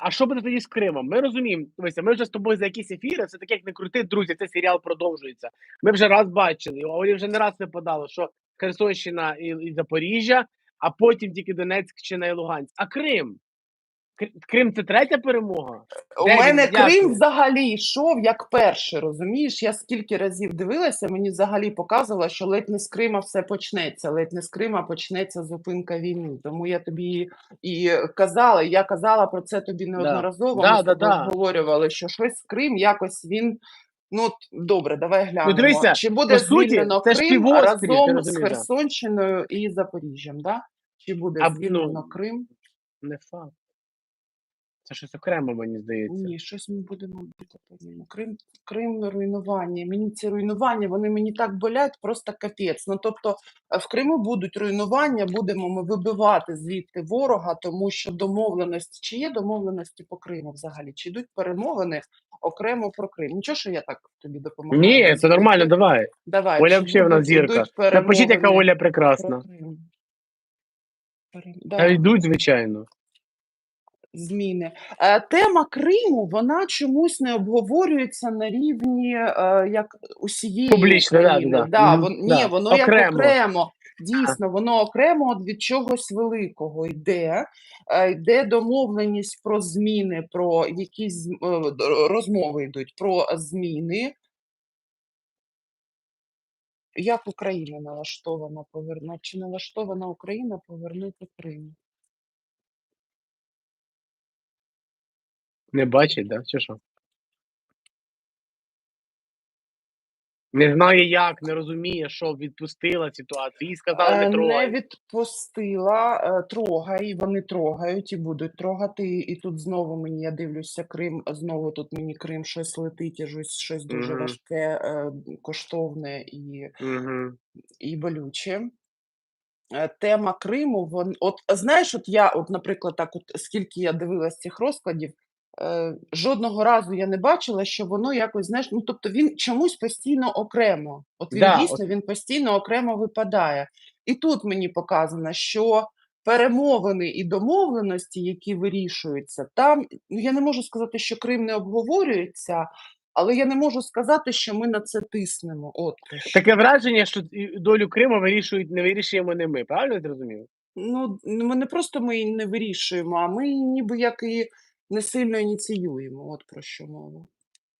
А що буде тоді з Кримом? Ми розуміємо, дивися, ми вже з тобою за якісь ефіри, все таке, як не крути, друзі, цей серіал продовжується. Ми вже раз бачили, Олі вже не раз випадало, що Херсонщина і, і Запоріжжя, а потім тільки Донецькщина і Луганськ. А Крим? Кр- Крим це третя перемога? У Де мене Дякую. Крим взагалі йшов як перший, розумієш? Я скільки разів дивилася, мені взагалі показувало, що ледь не з Крима все почнеться, ледь не з Крима почнеться зупинка війни. Тому я тобі і казала, я казала про це тобі неодноразово. Да, Ми да, да. обговорювали, що щось Крим якось він. Ну, добре, давай глянемо. дивися, Чи буде по суті, звільнено це ж Крим разом з. Херсонщиною і Запоріжжям, да? Чи буде А, ну, звільнено Крим? Не факт. Це щось окремо, мені здається. Ні, щось ми будемо по-різному. Крим, Крим руйнування. Мені ці руйнування, вони мені так болять, просто капець. Ну тобто е, в Криму будуть руйнування, будемо ми вибивати звідти ворога, тому що домовленості, чи є домовленості по Криму взагалі? Чи йдуть перемовини окремо про Крим? Нічого, що я так тобі допомагаю. Ні, це нормально, давай. Давай, Оля взагалі вона будуть- зірка. Напишіть, яка Оля прекрасна. Крим? Пере- Та йдуть, звичайно. Зміни. Е, Тема Криму вона чомусь не обговорюється на рівні е, як усієї Публічно, да, да, да. Вон, ні, да. воно як Окремо. окремо. Дійсно, воно окремо від чогось великого йде. Е, Йде домовленість про зміни, про якісь розмови йдуть про зміни. Як Україна налаштована повернути? Чи налаштована Україна повернути Крим? Не бачить, да? Чи що? Не знає як, не розуміє, що відпустила ситуацію. Їй сказали Е, не Не трогай. відпустила, е, трогай, вони трогають і будуть трогати. І тут знову мені, я дивлюся, Крим, знову тут мені Крим щось летить, і щось, щось дуже Мгм. важке, е, коштовне і, Угу. і болюче. Е, Тема Криму, вон, от знаєш, от я, от, наприклад, так, от скільки я дивилась цих розкладів, е, жодного разу я не бачила, що воно якось, знаєш, ну тобто він чомусь постійно окремо. От він Да, дійсно він постійно окремо випадає. І тут мені показано, що перемовини і домовленості, які вирішуються, там ну я не можу сказати, що Крим не обговорюється, але я не можу сказати, що ми на це тиснемо. От. Таке враження, що долю Криму вирішують, не вирішуємо не ми. Правильно зрозумів? Ну, ми не просто ми її не вирішуємо, а ми ніби як і не сильно ініціюємо. От про що мова.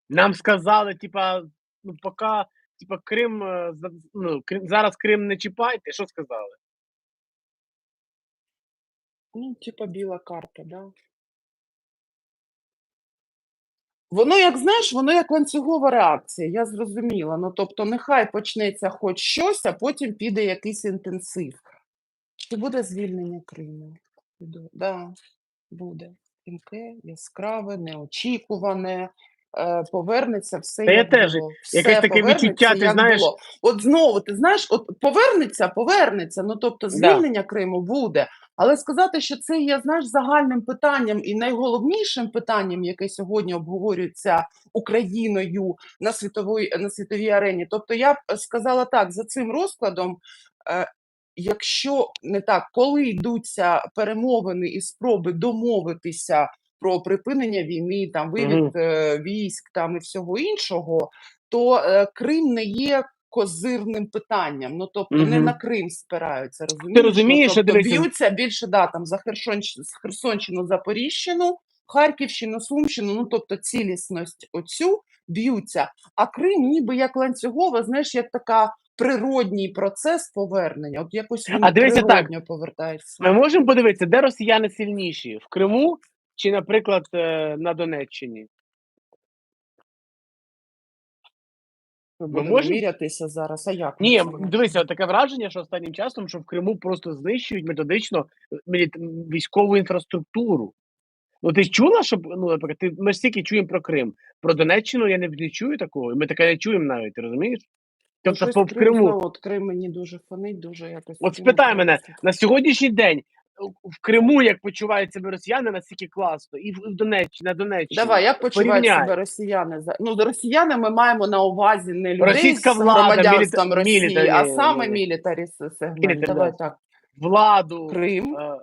Нам сказали, типа, ну поки, типа, Крим, е, ну, Крим, зараз Крим не чіпайте. Що сказали? Ну, типа біла карта, да. Воно, як знаєш, воно як ланцюгова реакція, я зрозуміла. Ну, тобто, нехай почнеться хоч щось, а потім піде якийсь інтенсив. Чи буде звільнення Криму? Да, буде. Тімке, яскраве, неочікуване. Е, повернеться все Та я теж, було. якесь Все таке відчуття, ти знаєш- було. От знову, ти знаєш, от повернеться, повернеться. Ну тобто, Да. звільнення Криму буде. Але сказати, що це є знаєш загальним питанням і найголовнішим питанням, яке сьогодні обговорюється Україною на світовій на світовій арені. Тобто, я б сказала так, за цим розкладом. Якщо не так, коли йдуться перемовини і спроби домовитися про припинення війни, там вивід е, військ там і всього іншого, то е, Крим не є козирним питанням. Ну тобто не на Крим спираються. Розумієш? розумієш, ну, тобто, б'ються більше да, там за Херсонщину, Херсонщину, Запоріжжину, Харківщину, Сумщину. Ну тобто цілісність оцю б'ються. А Крим, ніби як ланцюгова, знаєш, як така. Природній процес повернення, от якось він А дивися так, повертається. Ми можемо подивитися, де росіяни сильніші? В Криму чи, наприклад, е, на Донеччині? Ми будемо можемо? мірятися зараз. А як? Ні, дивися, таке враження, що останнім часом, що в Криму просто знищують методично е, військову інфраструктуру. Ну ти чула, щоб ну, наприклад, ти, ми ж стільки чуємо про Крим. Про Донеччину я не, не чую такого. і Ми таке не чуємо навіть, розумієш? Тобто щось по- в Крим Криму. знову, от Крим мені дуже фонить, дуже якось. От спитай мене, на сьогоднішній день в Криму як почувають себе росіяни, наскільки класно, і в в Донеччині, на Донеччині. Давай, як почувають Порівняй. себе росіяни? за- Ну, росіяни ми маємо на увазі не людей Російська з влада, громадянством міліта- Росії, мілітарі, а саме ні. мілітарі сегмент. Мілітарі, Давай да. так. владу. Крим. е,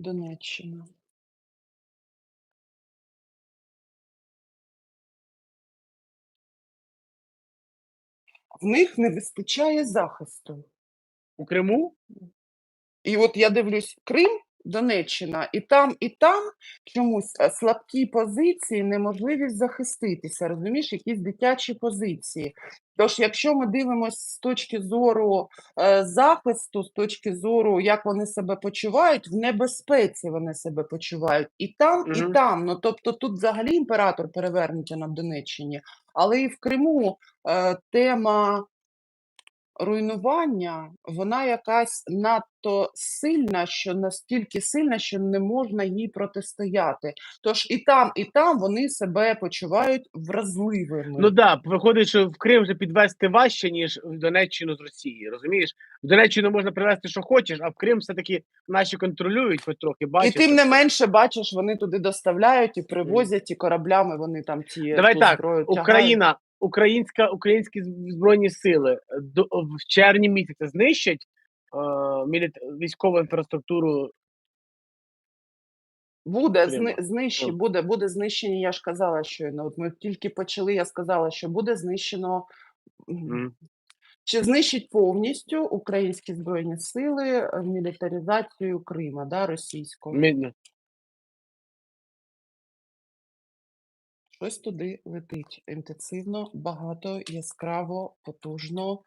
Донеччина. В них не вистачає захисту. У Криму? І от я дивлюсь Крим, Донеччина, і там, і там чомусь е, слабкі позиції, неможливість захиститися, розумієш, якісь дитячі позиції. Тож, якщо ми дивимося з точки зору е, захисту, з точки зору, як вони себе почувають, в небезпеці вони себе почувають і там, і там. Ну тобто тут взагалі імператор перевернуться на Донеччині, але і в Криму е, тема руйнування, вона якась надто сильна, що настільки сильна, що не можна їй протистояти. Тож і там, і там вони себе почувають вразливими. Ну да, виходить, що в Крим вже підвести важче, ніж в Донеччину з Росії. Розумієш? В Донеччину можна привезти, що хочеш, а в Крим все-таки наші контролюють хоч трохи. і тим не менше, бачиш, вони туди доставляють і привозять, і кораблями вони там ті Давай ту так, зброю тягають. Україна, українська, українські збройні сили до в червні місяці знищать е, військову інфраструктуру. Буде зни, знищі, буде, буде знищені. Я ж казала щойно. От ми тільки почали. Я сказала, що буде знищено. Мгм. Чи знищить повністю українські збройні сили е, мілітаризацію Крима, да, російського? Мі- Щось туди летить інтенсивно, багато, яскраво, потужно.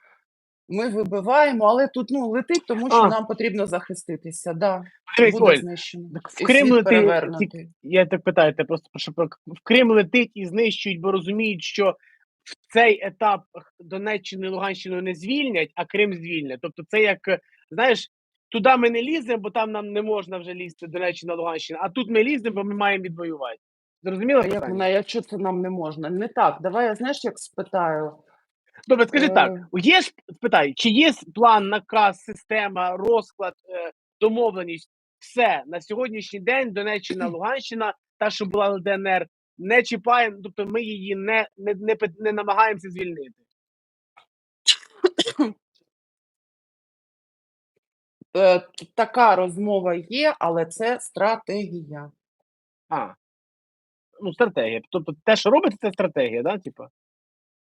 Ми вибиваємо, але тут ну летить, тому що А. нам потрібно захиститися. Да, буде знищено. так в І Крим світ летить, перевернутий. я так питаю, те просто про що про- в Крим летить і знищують, бо розуміють, що в цей етап і Луганщину не звільнять, а Крим звільнять. Тобто, це як е, знаєш, туди ми не ліземо, бо там нам не можна вже лізти Донеччина, Луганщина, а тут ми ліземо, бо ми маємо відвоювати. Зрозуміло? Як питання? вона, якщо це нам не можна? Не так. Давай я знаєш, як спитаю. Добре, скажи так: Е. є ж спитай, чи є с- план, наказ, система, розклад, е, домовленість? Все на сьогоднішній день Донеччина, Луганщина, та, що була ЛДНР, не чіпаємо, тобто ми її не, не, не, пи- не намагаємося звільнити. Е, т- така розмова є, але це стратегія. А. Ну, стратегія. Тобто те, що робиться, це стратегія, да? Типа?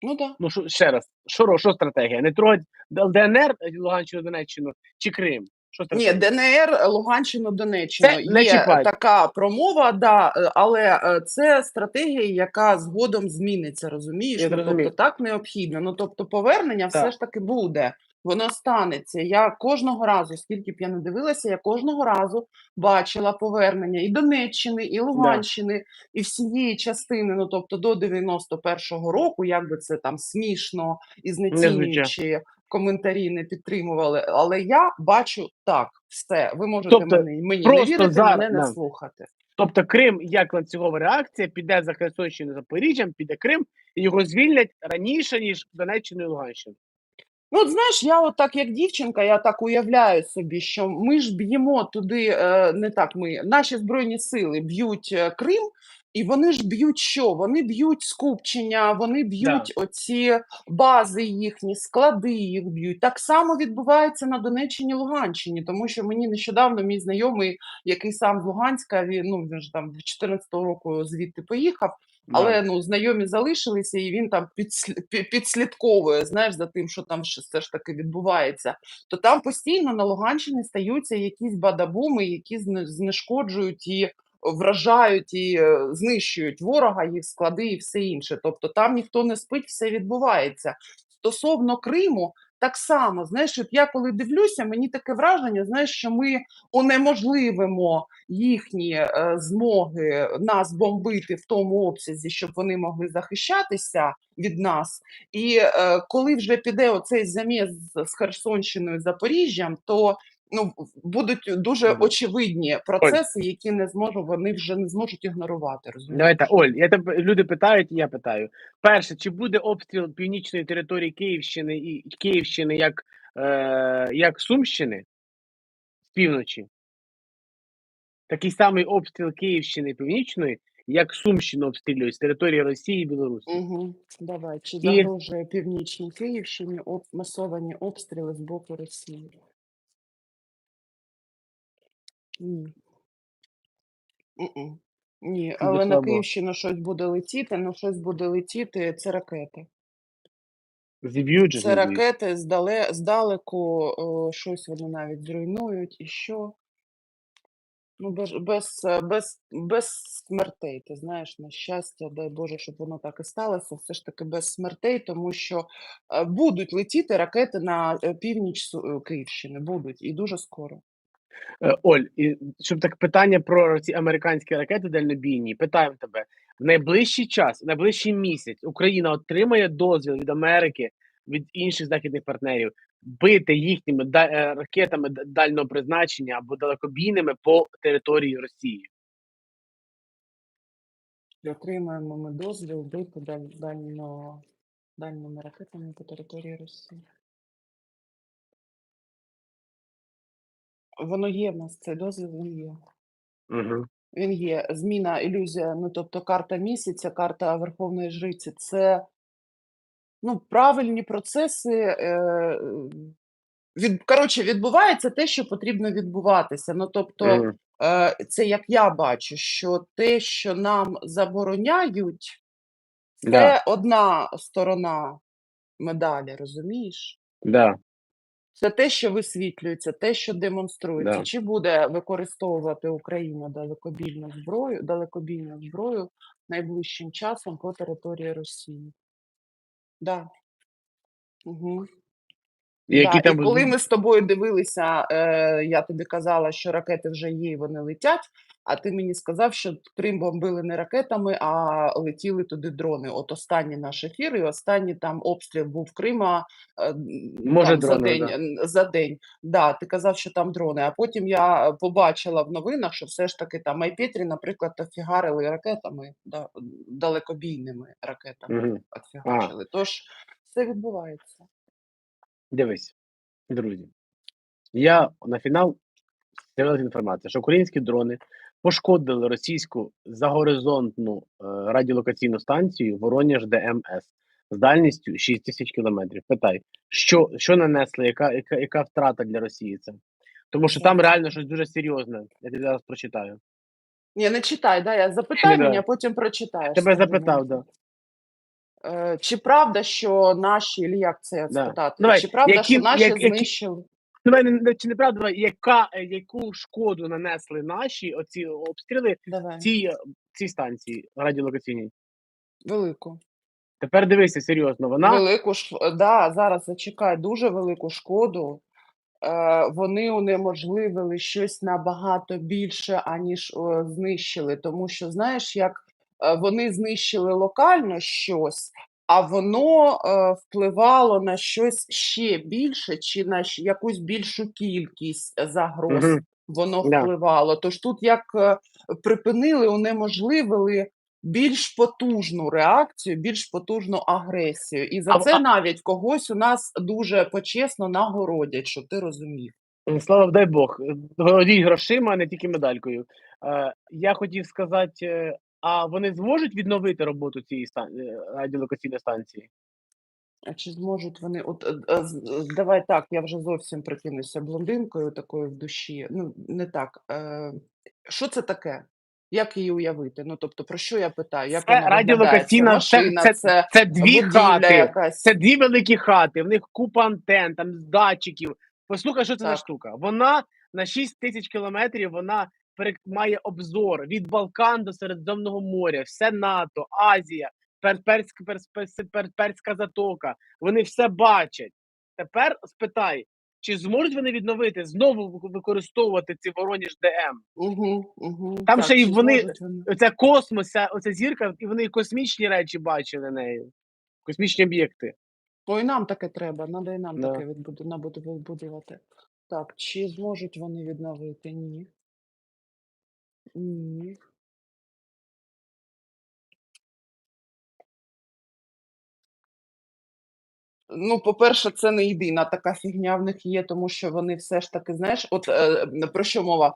Ну так. Ну, що, ще раз, що, що стратегія? Не трогать ЛДНР, е, Луганщину, Донеччину чи Крим? Що Ні. ДНР, Луганщину, Донеччину. Це не Є чіпать. така промова, да, е, але е, це стратегія, яка згодом зміниться, розумієш? Я Ну, тобто так необхідно. Ну тобто повернення все ж таки буде. Воно станеться. Я кожного разу, скільки б я не дивилася, я кожного разу бачила повернення і Донеччини, і Луганщини, і всієї частини, ну тобто до 91-го року, як би це там смішно і знецінюючи коментарі не підтримували. Але я бачу так, все. Ви можете Тобто, мені, мені не вірити, зараз- мене не да. слухати. Тобто Крим як ланцюгова реакція піде за Херсонщину Запоріжжям, піде Крим, і його звільнять раніше, ніж Донеччину і Луганщину. Ну, от знаєш, я от так як дівчинка, я так уявляю собі, що ми ж б'ємо туди, е, не так ми, наші збройні сили б'ють е, Крим, і вони ж б'ють що? Вони б'ють скупчення, вони б'ють оці бази їхні, склади їх б'ють. Так само відбувається на Донеччині Луганщині, тому що мені нещодавно мій знайомий, який сам з Луганська, він ну він ж там 14-го року звідти поїхав. Але ну знайомі залишилися, і він там підслі- підслідковує, знаєш, за тим, що там все ж таки відбувається. То там постійно на Луганщині стаються якісь бадабуми, які знешкоджують і вражають і е, знищують ворога, їх склади і все інше. Тобто там ніхто не спить, все відбувається. Стосовно Криму, так само, знаєш, от я коли дивлюся, мені таке враження, знаєш, що ми унеможливимо їхні е, змоги нас бомбити в тому обсязі, щоб вони могли захищатися від нас. І е, коли вже піде оцей заміс з, Херсонщиною Запоріжжям, то ну будуть дуже очевидні процеси, які не зможуть вони вже не зможуть ігнорувати. Розумієш? Давайте, Оль, я тебе люди питають, і я питаю. Перше, чи буде обстріл північної території Київщини і Київщини як, е, як Сумщини з півночі? Такий самий обстріл Київщини Північної, як Сумщину обстрілюють з території Росії і Білорусі. Угу. Давай, чи І- загрожує північній Київщині об, масовані обстріли з боку Росії? Ні. М-м. Ні, Дуже але на слабо. Київщину щось буде летіти, ну щось буде летіти, це ракети. Зіб'ють же Це зіб'ють. ракети здале, здалеку, о, щось вони навіть зруйнують і що. Ну, без, без, е, без, без смертей, ти знаєш, на щастя, дай Боже, щоб воно так і сталося, все ж таки без смертей, тому що е, будуть летіти ракети на е, північ Су- е, Київщини, будуть, і дуже скоро. Е, Оль, і щоб так питання про ці американські ракети дальнобійні. Питаємо тебе в найближчий час, в найближчий місяць Україна отримає дозвіл від Америки, від інших західних партнерів бити їхніми е, ракетами дальнього призначення або далекобійними по території Росії. Отримаємо ми дозвіл бити даль, дально, дальніми ракетами по території Росії. Воно є в нас, цей дозвіл він є. Угу. Він є. Зміна, ілюзія, ну тобто карта місяця, карта Верховної Жриці це ну, правильні процеси. Е, від, коротше, відбувається те, що потрібно відбуватися. Ну, тобто, Угу. е, це як я бачу, що те, що нам забороняють, це Да. одна сторона медалі, розумієш? Да. Це те, що висвітлюється, те, що демонструється. Да. Чи буде використовувати Україна далекобійну зброю, далекобійну зброю найближчим часом по території Росії? Да. Угу. Які Да. там І коли ми з тобою дивилися, е, я тобі казала, що ракети вже є і вони летять, а ти мені сказав, що Крим бомбили не ракетами, а летіли туди дрони. От останній наш ефір і останній там обстріл був Крима е, Може, там, за, день, да. за день. Да, ти казав, що там дрони. А потім я побачила в новинах, що все ж таки там Айпетрі, наприклад, офігарили ракетами, да, далекобійними ракетами офігачили. Тож все відбувається. Дивись, друзі. Я на фінал з'явилася інформація, що українські дрони пошкодили російську загоризонтну е, радіолокаційну станцію Воронеж ДМС з дальністю 6 тисяч кілометрів. Питай, що, що нанесли, яка, яка, яка втрата для Росії це? Тому що там реально щось дуже серйозне. Я тобі зараз прочитаю. Ні, не читай, да, я запитай да. мене, а потім прочитаєш. Тебе запитав, мені. да. Е, Чи правда, що наші, як це спитати? Давай, Чи правда, які- що наші як- знищили? Давай, не- чи не правда, яка, е, яку шкоду нанесли наші оці обстріли Давай, цій, цій станції радіолокаційній? велику. Тепер дивися серйозно. Вона Велику ж, да, зараз зачекай, дуже велику шкоду. Е, Вони унеможливили щось набагато більше, аніж е, знищили. Тому що, знаєш, як е, вони знищили локально щось, а воно е, впливало на щось ще більше, чи на якусь більшу кількість загроз Мгм. воно Да. впливало. Тож тут як е, припинили, унеможливили більш потужну реакцію, більш потужну агресію. І за А- це навіть когось у нас дуже почесно нагородять, щоб ти розумів. слава дай Бог, городіть грошима, а не тільки медалькою. Е, я хотів сказати, е, а вони зможуть відновити роботу цієї стан... е, радіолокаційної станції? А чи зможуть вони? От е, е, з- е, давай так, я вже зовсім прикинуся блондинкою такою в душі. Ну, не так. Е, що це таке? Як її уявити? Ну, тобто, про що я питаю? Як Це вона виглядає? Це радіолокаційна це, машина, це, це це дві будівля хати. якась. Це дві великі хати, в них купа антен, там датчиків. Послухай, що це за Так. штука. Вона на 6 тисяч кілометрів вона має обзор від Балкан до Середземного моря, все НАТО, Азія, Пер- Перська, Перс- Перс- Пер- Перська затока. Вони все бачать. Тепер спитай, чи зможуть вони відновити знову використовувати ці Вороніж ДМ? Угу, угу. Там ще й вони-? Оце космос, оця зірка, і вони космічні речі бачили нею. Космічні об'єкти. Ой, нам таке треба, надо і нам Да. таке відбуду, набуду відбудувати. Так, чи зможуть вони відновити? Ні. Ні. Ну, по-перше, це не єдина така фігня в них є, тому що вони все ж таки, знаєш, от е, про що мова?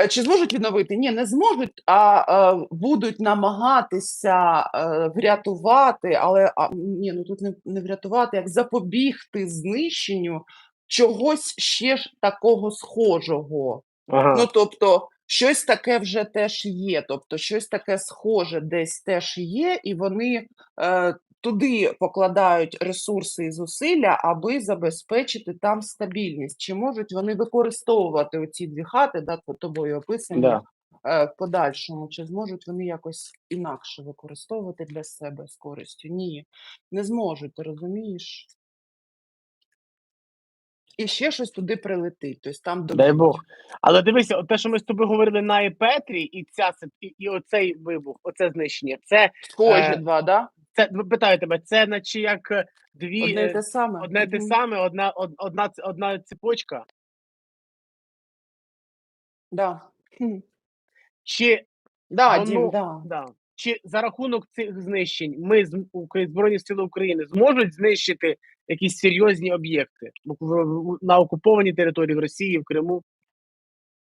Е, Чи зможуть відновити? Ні, не зможуть, а е, будуть намагатися е, врятувати, але а, ні, ну тут не, не врятувати, як запобігти знищенню чогось ще ж такого схожого. Ага. Ну тобто, щось таке вже теж є. Тобто, щось таке схоже десь теж є, і вони е, туди покладають ресурси і зусилля, аби забезпечити там стабільність. Чи можуть вони використовувати оці дві хати, да, тобою описані, Да. е, в подальшому? Чи зможуть вони якось інакше використовувати для себе з користю? Ні, не зможуть, ти розумієш? І ще щось туди прилетить. Тобто там Дай. Бог. Але дивися, те, що ми з тобою говорили на Епетрі, і ця і, і оцей вибух, оце знищення, це, Схожі Е, два, да? це питаю тебе, це наче як дві Одне е, те саме. одне те саме, одна, од- одна, одна цепочка. Да. Чи Да, Воно- Дім, да. Да. Чи за рахунок цих знищень ми з Збройні Сили України зможуть знищити якісь серйозні об'єкти на окупованій території в Росії, в Криму?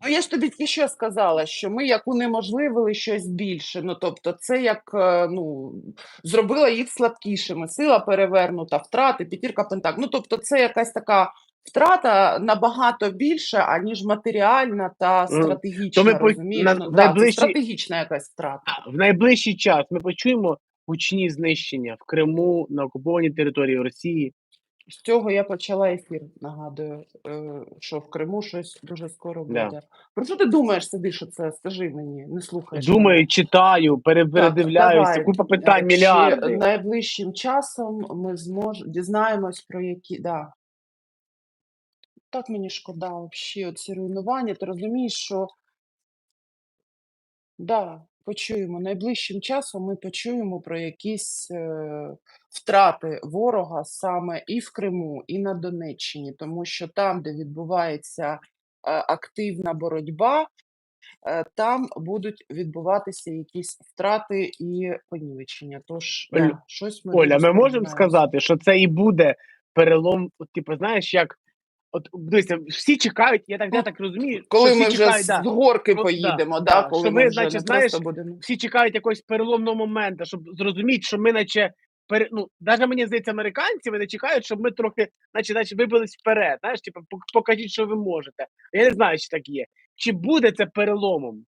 Ну, я ж тобі тільки що сказала, що ми як унеможливили щось більше. Ну, тобто, це як е, ну, зробила їх слабкішими. Сила перевернута, втрати, п'ятірка пентак. Ну, тобто, це якась така втрата набагато більше, аніж матеріальна та стратегічна. То ми на- Ну, в найближчі- стратегічна якась втрата. В найближчий час ми почуємо гучні знищення в Криму, на окупованій території Росії. З цього я почала ефір. Нагадую, е, що в Криму щось дуже скоро Да. буде. Про що ти думаєш, сидиш оце? Скажи мені, не слухаєш. мене. Думаю, читаю, передивляюся, купа питань, Е, мільярди. Найближчим часом ми зможемо дізнаємось про які. Да. Так мені шкода взагалі ці руйнування. Ти розумієш, що да, почуємо. Найближчим часом ми почуємо про якісь е, втрати ворога саме і в Криму, і на Донеччині, тому що там, де відбувається е, активна боротьба, е, там будуть відбуватися якісь втрати і понівечення. Тож, Оль- да, щось ми Оля, ми можемо сказати, що це і буде перелом, типу, знаєш, як. От дивися, всі чекають, я так, я Ну, так розумію, Коли що всі ми вже чекають, з да, горки да, поїдемо, да, да, коли що ми ми, значить, знаєш, будемо. всі чекають якогось переломного моменту, щоб зрозуміти, що ми, наче, пере, ну, навіть мені здається, американці вони чекають, щоб ми трохи, наче, наче вибились вперед. Знаєш, типу, покажіть, що ви можете. Я не знаю, чи так є. Чи буде це переломом?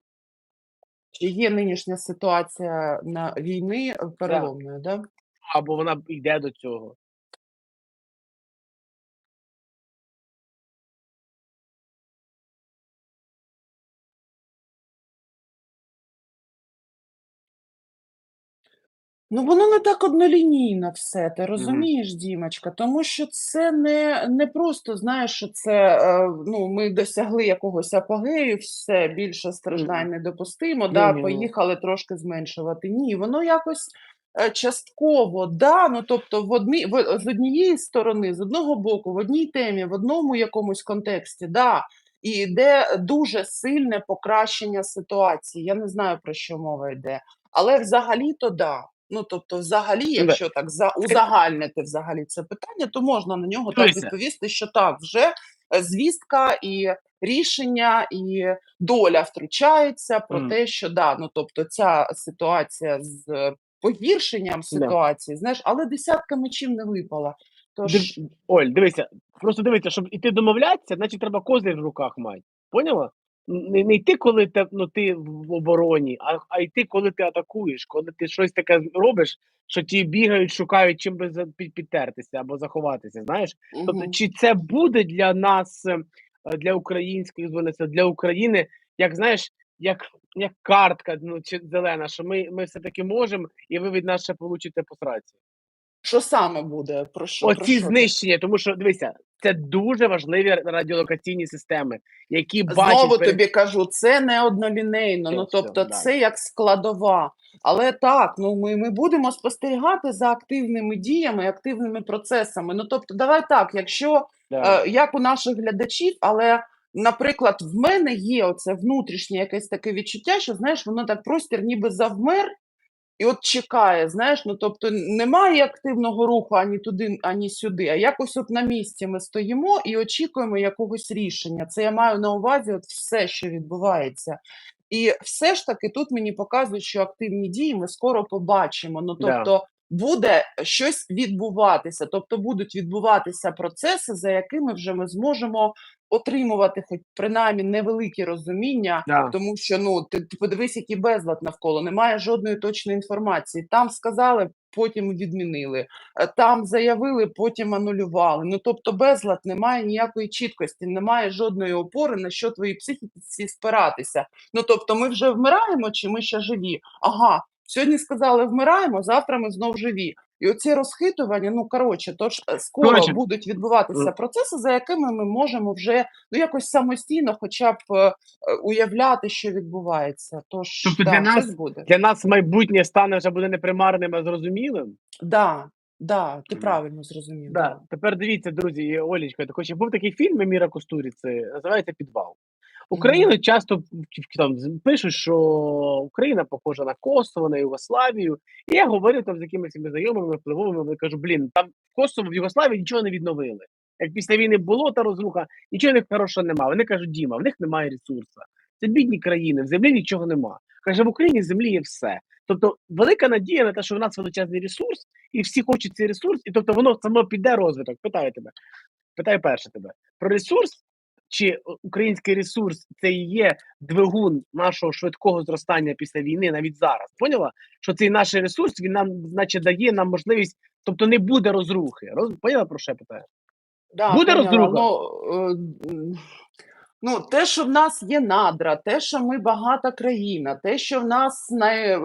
Чи є нинішня ситуація на війни переломною, да? Або вона йде до цього? Ну, воно не так однолінійно все, ти розумієш, Дімочка? Тому що це не, не просто, знаєш, що це е, ну, ми досягли якогось апогею, все більше страждань Мгм. недопустимо, да, Ні-ні-ні. поїхали трошки зменшувати. Ні, воно якось е, частково, да, ну тобто в одні, в, з однієї сторони, з одного боку, в одній темі, в одному якомусь контексті, да, і йде дуже сильне покращення ситуації. Я не знаю, про що мова йде. Але взагалі-то да. Ну, тобто, взагалі, якщо так за узагальнити взагалі це питання, то можна на нього так відповісти, що так, вже е, звістка і рішення, і доля втручається про Мгм. те, що да, ну тобто ця ситуація з е, погіршенням ситуації, знаєш, але десятка мечів не випала. Тож Див- Оль, дивися, просто дивися, щоб іти домовлятися, значить треба козир в руках мати. Поняла? Не, не йти, коли ти, ну, ти в обороні, а, а йти, коли ти атакуєш, коли ти щось таке робиш, що ті бігають, шукають чим би підтертися або заховатися. Знаєш? Тобто, чи це буде для нас, е, для українських збройних для України, як знаєш, як, як картка ну, чи зелена, що ми, ми все-таки можемо, і ви від нас ще получите по сраці. Що саме буде? Про що? Оці ти? знищення, тому що дивися, це дуже важливі радіолокаційні системи, які бачать Знову перед- тобі кажу, це не однолінейно. Все, Ну все, тобто, да. це як складова. Але так, ну ми, ми будемо спостерігати за активними діями, активними процесами. Ну тобто, давай так, якщо Да. е, як у наших глядачів, але. Наприклад, в мене є оце внутрішнє якесь таке відчуття, що знаєш, воно так простір ніби завмер і от чекає. Знаєш, ну тобто немає активного руху ані туди, ані сюди. А якось от на місці ми стоїмо і очікуємо якогось рішення. Це я маю на увазі от все, що відбувається. І все ж таки тут мені показують, що активні дії ми скоро побачимо. Ну Да. тобто буде щось відбуватися, тобто будуть відбуватися процеси, за якими вже ми зможемо отримувати хоч принаймні невелике розуміння, Да. тому що ну ти, ти подивись, який безлад навколо, немає жодної точної інформації. Там сказали, потім відмінили. Е, Там заявили, потім анулювали. Ну тобто, безлад немає ніякої чіткості, немає жодної опори на що твоїй психіці спиратися. Ну тобто, ми вже вмираємо, чи ми ще живі? Ага, сьогодні сказали, вмираємо, завтра ми знов живі. І оці розхитування, ну коротше, тож е, скоро Коротше, будуть відбуватися процеси, за якими ми можемо вже ну якось самостійно, хоча б е, е, уявляти, що відбувається. Тож Тобто да, для нас- буде. Для нас майбутнє стане вже буде не примарним, а зрозумілим. Да, да, ти правильно зрозумів. Да. Тепер дивіться, друзі, Олічка, так хоч був такий фільм Міра Кустуріці, називається Підвал. Україну часто там пишуть, що Україна похожа на Косово, на Югославію. І я говорю там з якимись знайомими, впливовими, кажу, блін, там Косово в Югославії нічого не відновили. Як після війни було та розруха, нічого в них хорошого немає. Вони кажуть, Діма, в них немає ресурсу. Це бідні країни, в землі нічого нема. Каже, в Україні землі є все. Тобто велика надія на те, що в нас величезний ресурс, і всі хочуть цей ресурс, і тобто воно само піде розвиток. Питаю тебе. Питаю перше тебе про ресурс. Чи український ресурс це і є двигун нашого швидкого зростання після війни навіть зараз? Поняла? Що цей наш ресурс він нам, значить, дає нам можливість, тобто не буде розрухи. Роз... Поняла про що я питаю? Да, Буде поняла. розруха? Ну, е, ну, те, що в нас є надра, те, що ми багата країна, те, що в нас най, е,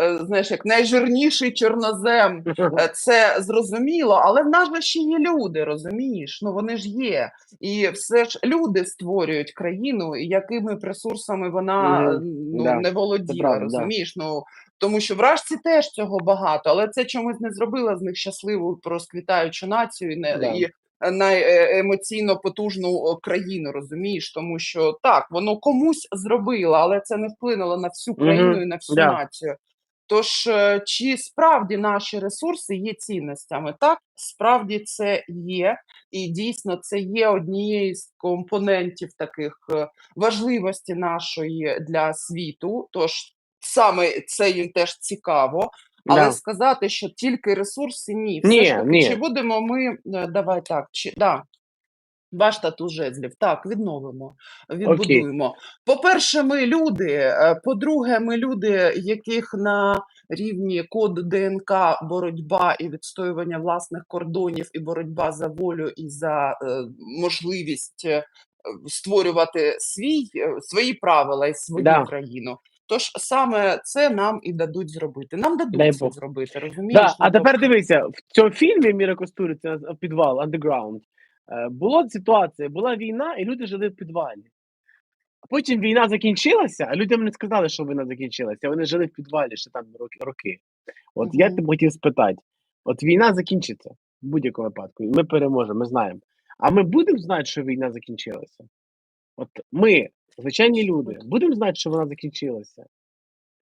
е, знаєш, як найжирніший чорнозем, Е, Це зрозуміло, але в нас же ще є люди, розумієш? Ну вони ж є. І все ж люди створюють країну, і якими ресурсами вона е, ну, Да, не володіла, правда, да. розумієш? Ну тому що вражці теж цього багато, але це чомусь не зробила з них щасливу розквітаючу націю і, не, Да. і найемоційно потужну країну, розумієш? Тому що так, воно комусь зробило, але це не вплинуло на всю країну і на всю да. націю. Тож, е, чи справді наші ресурси є цінностями? Так, справді це є, і дійсно це є однією з компонентів таких е, важливості нашої для світу. Тож саме це їм теж цікаво. Але Да. сказати, що тільки ресурси, ні. Все Ні, ж таки, ні. чи будемо ми е, давай так, чи да. Ваш тату жезлів. Так, відновимо, відбудуємо. По-перше, ми люди. е, По-друге, ми люди, яких на рівні код ДНК боротьба і відстоювання власних кордонів, і боротьба за волю і за е, можливість е, створювати свій, свої правила і свою Да. країну. Тож саме це нам і дадуть зробити. Нам Дай дадуть це Бог. зробити, розумієш? Да, Ну, а тепер тобто- дивися, в цьому фільмі Міра Костуриця підвал, андеграунд. е, Була ситуація, була війна, і люди жили в підвалі. А потім війна закінчилася, а людям не сказали, що війна закінчилася. Вони жили в підвалі ще там роки. роки. От я Мгм. тебе хотів спитати: от війна закінчиться в будь-якому випадку, і ми переможемо, ми знаємо. А ми будемо знати, що війна закінчилася? От ми, звичайні люди, будемо знати, що вона закінчилася.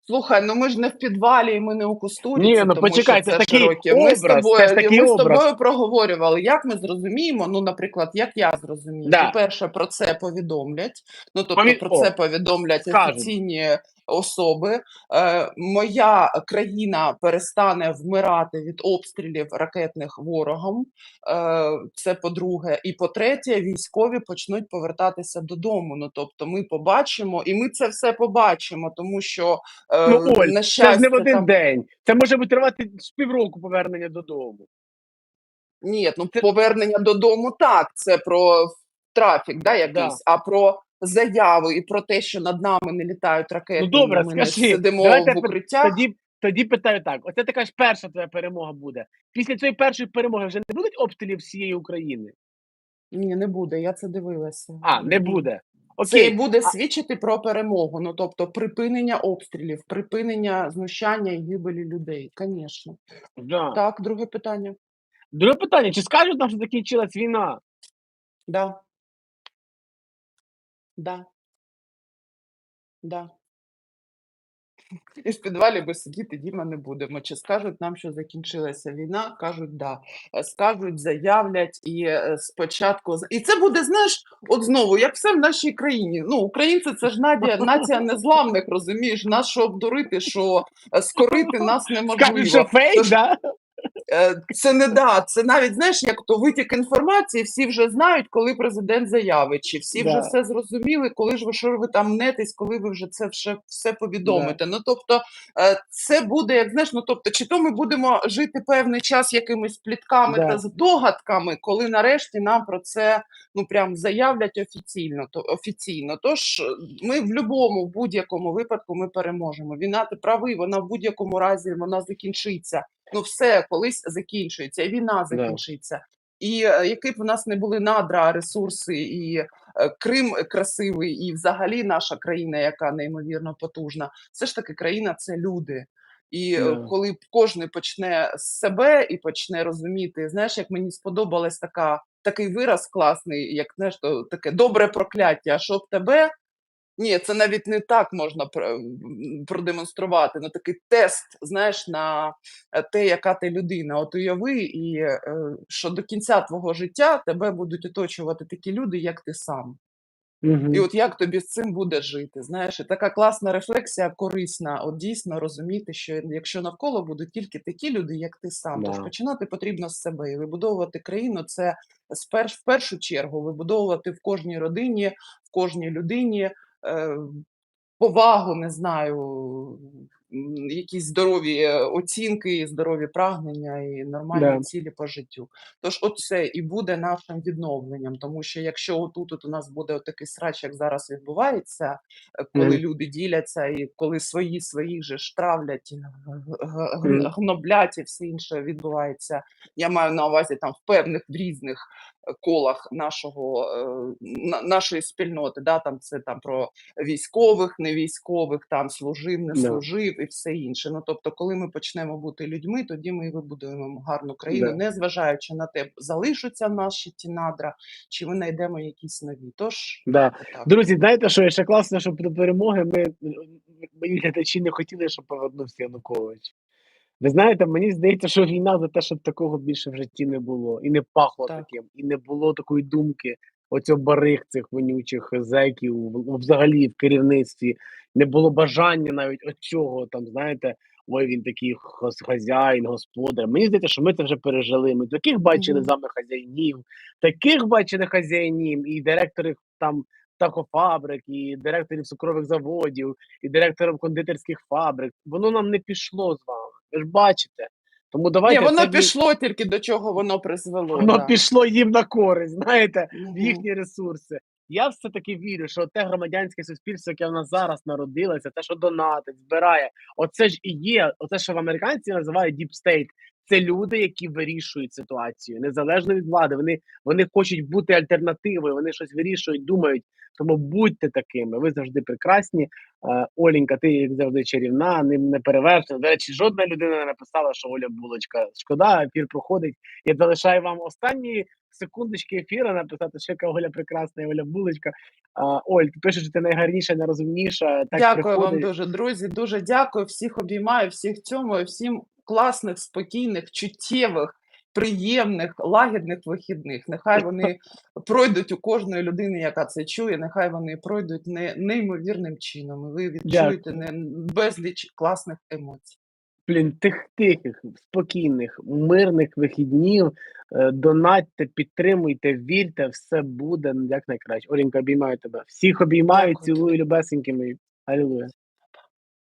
Слухай, ну ми ж не в підвалі, і ми не у кустурі. Ні, ну, почекай, це такий Ми з тобою, це ж такий ми з тобою проговорювали, як ми зрозуміємо. Ну, наприклад, як я зрозумію, Да. по-перше, про це повідомлять. Ну тобто Пові- про це повідомлять скажуть. офіційні особи. Е, моя країна перестане вмирати від обстрілів ракетних ворогом. Е, це по-друге, і по-третє, військові почнуть повертатися додому. Ну тобто, ми побачимо, і ми це все побачимо, тому що е, Ну, Оль, на це ж не в один там... день. Це може тривати з півроку повернення додому. Ні, ну повернення додому так, це про трафік, да, якийсь, Да. а про заяву і про те, що над нами не літають ракети, Ну, добре, ми не сидимо в укриттях. Тоді, тоді питаю так: оце така ж перша твоя перемога буде. Після цієї першої перемоги вже не будуть обстрілів всієї України. Ні, не буде, я це дивилася. А, не буде. Це Окей, буде а- свідчити про перемогу. Ну тобто припинення обстрілів, припинення знущання і гибелі людей. Звісно. да. Так, друге питання. Друге питання: чи скажуть нам, що закінчилась війна? Да. Да. Да. І в підвалі би сидіти Діма не будемо. Чи скажуть нам, що закінчилася війна? Кажуть, да. Е, Скажуть, заявлять і е, спочатку. І це буде, знаєш, от знову, як все в нашій країні. Ну, українці це ж надія, нація незламних, розумієш? Нас що обдурити, що е, скорити нас Скажуть, неможливо. що фейк, Тож- да? Е, Це не да, це навіть знаєш, як то витік інформації, всі вже знають, коли президент заявить, чи всі вже все зрозуміли, коли ж ви що ви там мнетесь, коли ви вже це все, все повідомите. Ну тобто, е, це буде, як знаєш, ну тобто, чи то ми будемо жити певний час якимись плітками Да. та здогадками, коли нарешті нам про це ну прям заявлять офіційно. То офіційно. Тож е, ми в будь-якому в будь-якому випадку ми переможемо. Війна ти правий, вона в будь-якому разі вона закінчиться. Ну, все колись закінчується, війна закінчиться. І е, які б у нас не були надра, ресурси, і е, Крим красивий, і взагалі наша країна, яка неймовірно потужна, все ж таки країна це люди. І е, Да. коли кожен почне з себе і почне розуміти, знаєш, як мені сподобалась така такий вираз класний, як знаєш, то таке добре прокляття, що в тебе. Ні, це навіть не так можна продемонструвати. Ну такий тест, знаєш, на е, те, яка ти людина. От уяви, і е, що до кінця твого життя тебе будуть оточувати такі люди, як ти сам. Мгм. І от як тобі з цим буде жити? Знаєш, і така класна рефлексія, корисна. От дійсно розуміти, що якщо навколо будуть тільки такі люди, як ти сам, тож починати потрібно з себе і вибудовувати країну. Це спер, в першу чергу вибудовувати в кожній родині, в кожній людині. Е, Повагу, не знаю, якісь здорові е, оцінки, здорові прагнення і нормальні Да. цілі по життю. Тож, оце і буде нашим відновленням, тому що якщо отут от у нас буде такий срач, як зараз відбувається, е, коли Мгм. люди діляться, і коли свої своїх же штравлять, гноблять і все інше відбувається. Я маю на увазі там в певних в різних е, колах нашого на- нашої спільноти. Да, там це там про військових, не військових, там служив, не служив і все інше. Ну тобто, коли ми почнемо бути людьми, тоді ми і вибудуємо гарну країну, Да. не зважаючи на те, залишаться наші ті надра, чи ми знайдемо якісь нові. Тож Да. отак. Друзі, знаєте, що ще класно, щоб до перемоги ми мої глядачі не хотіли, щоб повернувся Янукович. Ви знаєте, мені здається, що війна за те, щоб такого більше в житті не було, і не пахло Так. таким, і не було такої думки, оцього барих цих вонючих зеків, взагалі в керівництві, не було бажання навіть оцього, там, знаєте, ой, він такий хазяїн, господар. Мені здається, що ми це вже пережили. Ми таких бачили Мгм. з вами хазяїнів, таких бачили хазяїнів, і директорів там птахофабрик, і директорів цукрових заводів, і директорів кондитерських фабрик. Воно нам не пішло з вами. Ви ж бачите. Тому давайте Ні, воно ві- пішло тільки до чого воно призвело. воно да. пішло їм на користь, знаєте, в їхні ресурси. Я все таки вірю, що те громадянське суспільство, яке в нас зараз народилося, те, що донатить, збирає, оце ж і є, оце, що в американці називають deep state. Це люди, які вирішують ситуацію незалежно від влади. Вони, вони хочуть бути альтернативою, вони щось вирішують, думають. Тому будьте такими. Ви завжди прекрасні. Е, Оленька, ти як завжди чарівна, не, не перевершена. До речі, жодна людина не написала, що Оля булочка. Шкода, ефір проходить. Я залишаю вам останні секундочки ефіру написати, що яка Оля прекрасна і Оля булочка. Оль, ти пишеш, що ти найгарніша, найрозумніша. Так Дякую вам дуже, друзі. Дуже дякую. Всіх обіймаю, всіх цьому всім класних, спокійних, чуттєвих, приємних, лагідних вихідних. Нехай вони пройдуть у кожної людини, яка це чує. Нехай вони пройдуть не, неймовірним чином. І ви відчуєте не, безліч класних емоцій. Блін, тих тихих, спокійних, мирних вихіднів. Е, Донатьте, підтримуйте, вірте, все буде як найкраще. Оленька, обіймаю тебе. Всіх обіймаю, Дякую цілую любесенькими. Алілуя.